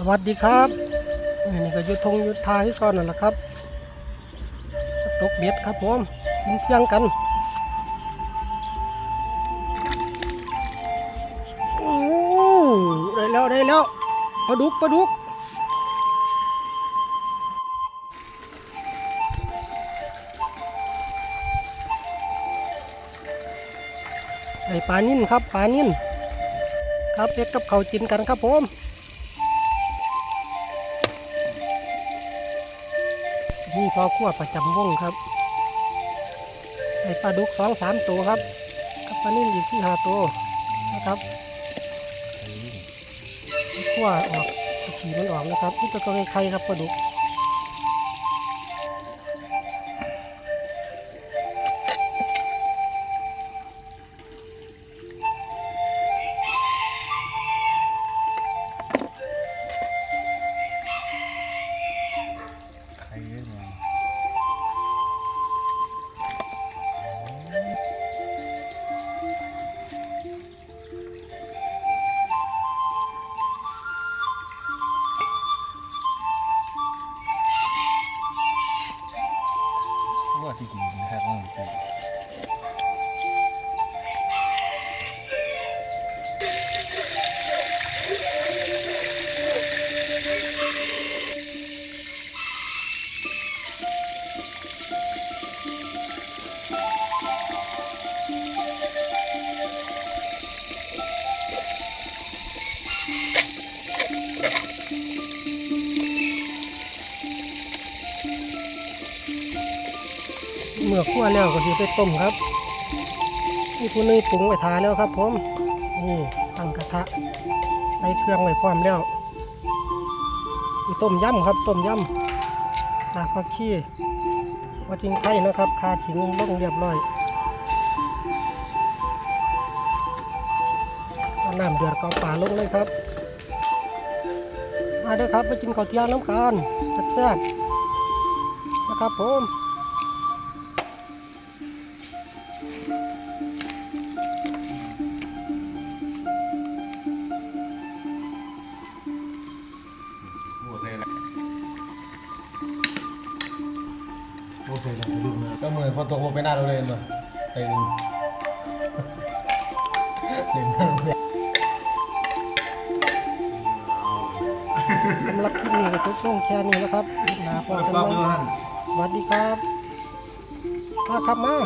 สวัสดีครับนี่นี่ก็ยุทงยุทธาที่ก่อนนั่นแหละครับ ตกเบ็ดครับผมกินเที่ยงกันโอ้ได้แล้วได้แล้วปลาดุกปลาดุกไอปลานิ่นครับปลานิ่นครับเด็กกับเขาวกินกันครับผม นี่พอขั้วประจำวงครับไอปลาดุกสองสามตัวครับกับปลานิ่มอีกที่หาตัวนะครับขั้วออกขีมันออกนะครับนี่ตัวไข่ครับปลาดุก ว่าที่จริง เมื่อขั้วแล้วก็สิไปต้มครับนี่ผู้หนึงปรุงไว้ทาแล้วครับผมนี่ตั้งกระทะใส่เครื่องไว้พร้อมแล้วนี่ต้มยำครับต้มยำลากผักชีว่าจิงไข่นะครับคาฉิงลงเรียบร้อยน้ำเดือดก็เอาป่าลงเลยครับมาเด้อครับมากินข้าวเที่ยงน้ำกันแซ่บๆนะครับผม โอเคเลยดูนะก็เหมือนฝนตกลงไปหน้าเราเลยเนอะตื่นเล่นนั่งเนี่ยสำหรับคลิปนี้ก็จบลงแค่นี้แล้วครับคลิปหนาพอกันก็ไหมเพื่อนสวัสดีครับ มาครับมา